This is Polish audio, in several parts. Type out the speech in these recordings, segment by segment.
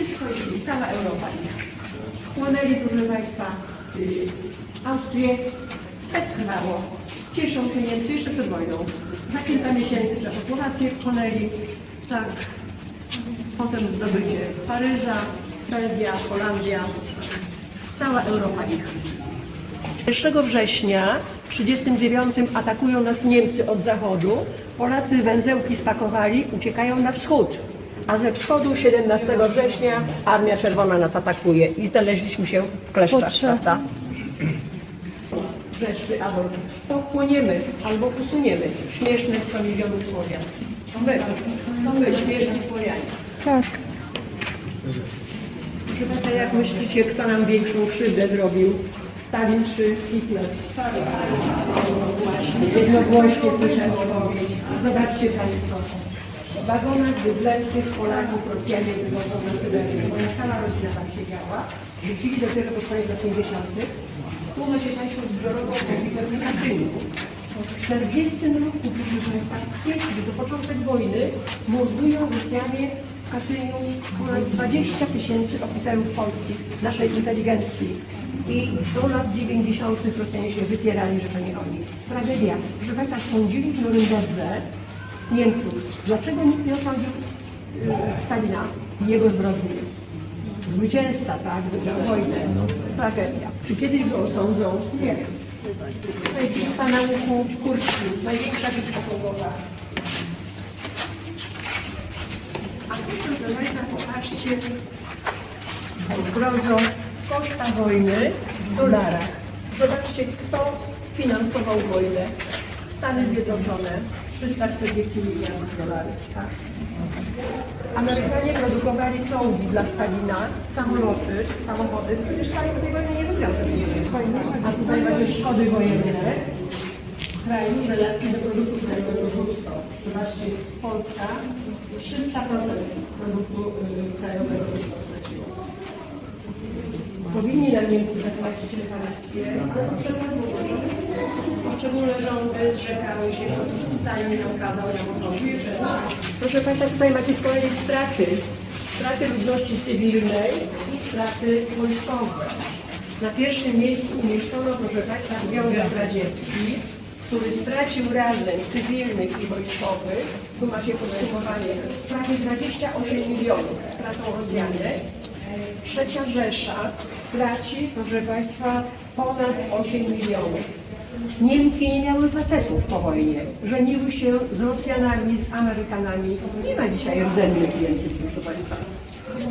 Jeśli cała Europa ich. Chłonęli, proszę Państwa, y, Austrię bezkrwawo. Cieszą się Niemcy jeszcze przed wojną. Za kilka miesięcy Czechosłowację wchłonęli. Tak. Potem zdobycie Paryża, Belgia, Holandia. Cała Europa ich. 1 września 1939 atakują nas Niemcy od zachodu. Polacy węzełki spakowali, uciekają na wschód. A ze wschodu 17 września Armia Czerwona nas atakuje i znaleźliśmy się w kleszczach, Podczas- prawda? Wreszcie Adolf, to chłoniemy albo usuniemy śmieszne 100 milionów Słowian. To my, to my, śmieszni Słowianie. Tak. Państwa, jak myślicie, kto nam większą krzywdę zrobił? Stalin czy Hitler? Stalin. Jednogłośnie słyszę odpowiedź. Zobaczcie Państwo. W wagonach bydlęcych Polaków Rosjanie wywożą na Syberię. Moja cała rodzina tam siedziała. Wrócili dopiero koniec lat 50. Tu macie Państwo zbiorową technikę w Katyniu. W 40 roku, proszę Państwa, w kwietniu, do początek wojny, mordują Rosjanie Katyniu ponad 20 tysięcy oficerów polskich, naszej inteligencji. I do lat 90. Rosjanie się wypierali, że to nie oni. Tragedia. Proszę Państwa, sądzili w Norymberdze Niemców. Dlaczego nikt nie osądził y, Stalina i jego zbrodni? Zwycięzca, tak, wygrał wojnę. Tragedia. Czy kiedyś go osądzą? Nie wiem. To jest bitwa na łuku kurskim, największa bitwa czołowa. A tu, proszę Państwa, popatrzcie, zgrozo koszta wojny w dolarach. Zobaczcie, kto finansował wojnę. Stany Zjednoczone, 340 miliardów dolarów. Tak? Amerykanie produkowali czołgi dla Stalina, samoloty, samochody. Przecież Stalin tej wojny nie wygrał. A tutaj macie szkody wojenne kraju w relacji do produktu krajowego Zobaczcie, Polska 300% produktu y, krajowego straciła. Powinni nam Niemcy zapłacić reparacje, ale Poszczególne rządy zrzekały się, Stalin nam kazał, ja muszę wyszedł. Proszę Państwa, tutaj macie z kolei straty. Straty ludności cywilnej i straty wojskowe. Na pierwszym miejscu umieszczono, proszę Państwa, Związek Radziecki, który stracił razem cywilnych i wojskowych, tu macie podsumowanie, prawie 28 milionów stracą Rosjanie. Trzecia Rzesza traci, proszę Państwa, ponad 8 milionów. Niemki nie miały facetów po wojnie. Żeniły się z Rosjanami, z Amerykanami. Nie ma dzisiaj rdzennych Niemców, proszę Państwa.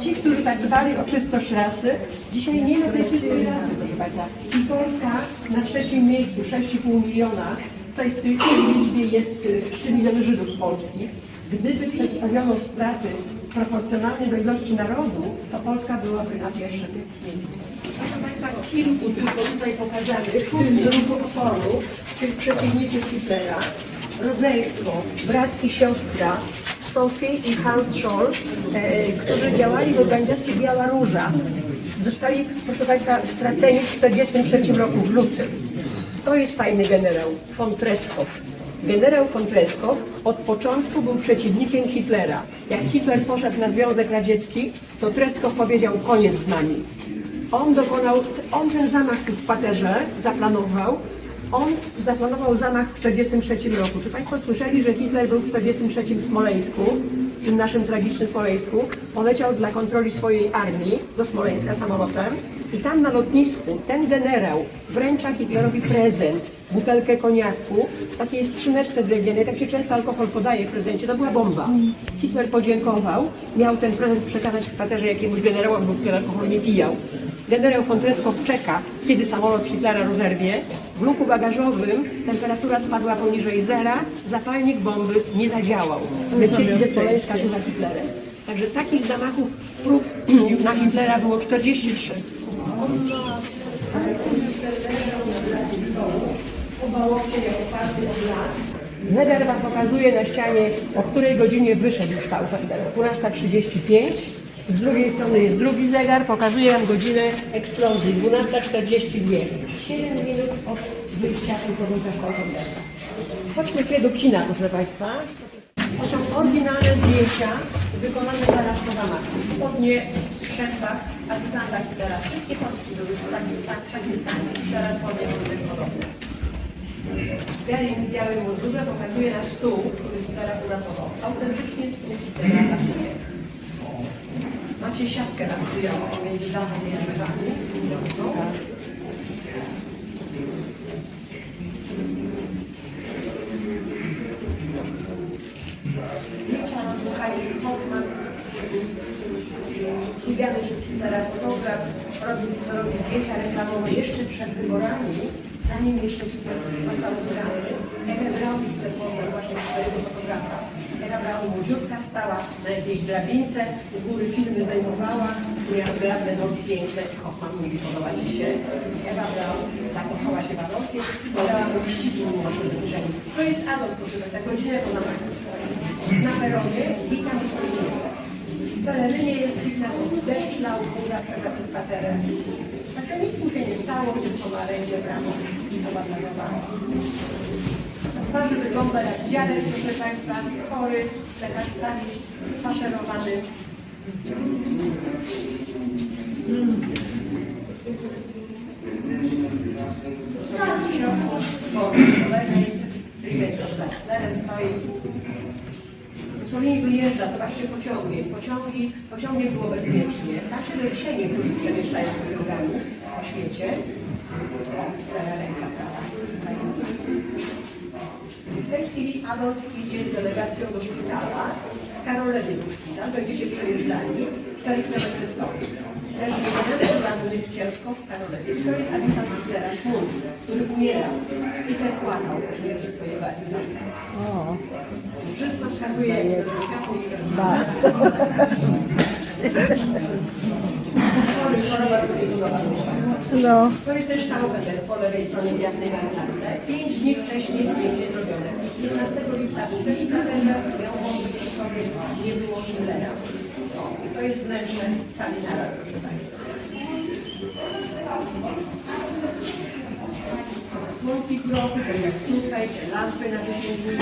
Ci, którzy tak dbali o czystość rasy, dzisiaj nie ma tej czystej rasy. I Polska na trzecim miejscu, 6,5 miliona. Tutaj w tej liczbie jest y, 3 miliony Żydów polskich. Gdyby przedstawiono straty proporcjonalnie do ilości narodu, to Polska byłaby na pierwszym miejscu. Proszę Państwa, kilku tylko tutaj pokazanych z ruchu oporu, tych przeciwników Hitlera, rodzeństwo, brat i siostra, Sophie i Hans Scholl, e, którzy działali w organizacji Biała Róża. Zostali, proszę Państwa, straceni w 1943 roku, w lutym. To jest fajny generał, von Treskow. Generał von Treskow od początku był przeciwnikiem Hitlera. Jak Hitler poszedł na Związek Radziecki, to Treskow powiedział koniec z nami. On dokonał, on ten zamach w paterze zaplanował, on zaplanował zamach w 1943 roku. Czy Państwo słyszeli, że Hitler był w 1943 w Smoleńsku, w tym naszym tragicznym Smoleńsku? Poleciał dla kontroli swojej armii do Smoleńska samolotem i tam na lotnisku ten generał wręcza Hitlerowi prezent, butelkę koniaku, w takiej skrzyneczce drewnianej, tak się często alkohol podaje w prezencie, to była bomba. Hitler podziękował, miał ten prezent przekazać w kwaterze jakiemuś generałowi, bo Hitler alkohol nie pijał. Generał von Treskow czeka, kiedy samolot Hitlera rozerwie. W luku bagażowym temperatura spadła poniżej zera, zapalnik bomby nie zadziałał. Lecieli ze Smoleńska za Hitlerem. Także takich zamachów prób na Hitlera było 43. Zegar Wam pokazuje na ścianie, o której godzinie wyszedł już Stauffenberg. 12.35. Z drugiej strony jest drugi zegar, pokazuje nam godzinę eksplozji. 12.42. 7 minut od wyjścia pułkownika Stauffenberga. Chodźmy tutaj do kina, proszę Państwa. To są oryginalne zdjęcia wykonane po zamachu. Spodnie w strzępach, a wygląda teraz wszystkie polskie były w takim, tak, takim stanie. Teraz były też podobne. Garin w białym mundurze pokazuje na stół, który teraz uratował. Autentycznie stół Hitlera ratuje. Macie siatkę rastrujową między dachem i drzewami. Zdjęcia Michał Hoffman. Lubiany przez Hitlera robił, robił zdjęcia reklamowe jeszcze przed wyborami, zanim jeszcze został wybrany. Ega Braun poznał właśnie swojego fotografa. Ega Braun młodziutka stała na jakiejś drabince, u góry filmy zdejmowała, miała zgrabne nogi piękne. Hoffman mówi, podoba ci się. Ewa Braun zakochała się w Adolfie i podała mu liściki mimo. To jest Adolf, proszę Państwa, godzinę po zamachu. Na peronie witam wystąpienie. W pelerynie jest Hitler, deszcz lał, burza przed spacerem. Także nic mu się nie stało, tylko ma rękę brawo i pobandażowała. Na twarzy wygląda jak dziadek, proszę Państwa, chory, lekarzami, faszerowany. W środku po lewej, Rivet przed Hitlerem Mussolini wyjeżdża, zobaczcie pociągi. Pociągi, pociągiem było bezpiecznie. Się lecienie, którzy przemieszczają pociągami po świecie. Prawa. W tej chwili Adolf idzie z delegacją do szpitala. W Karolewie był szpital, będzie się przejeżdżali 4 km stąd. Leży 11 rannych ciężko w Karolewie. To jest adjutant Hitlera Schmund, który umierał. Hitler płakał po śmierci swojego adiutanta. Wszystko wskazuje zbudowana. No, To jest też Stauffenberg po lewej stronie w jasnej. Pięć dni wcześniej zdjęcie zrobione. 15 lipca też Stauffenberg, miał być przy sobie, nie było Hitlera. To jest wnętrze sali narad, proszę Państwa. Słomki kroku, tak jak tutaj, te lampy na 10 minut.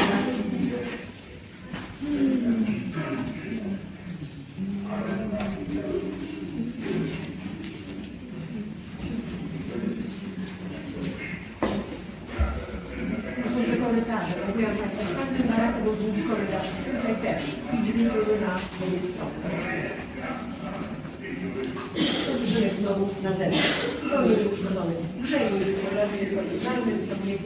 To są te korytarze. W każdym baraku był długi korytarz. Tutaj też. I drzwi były na obie strony. Znowu na zewnątrz. To nie uszkodzony. Grzejnik, który jest to nie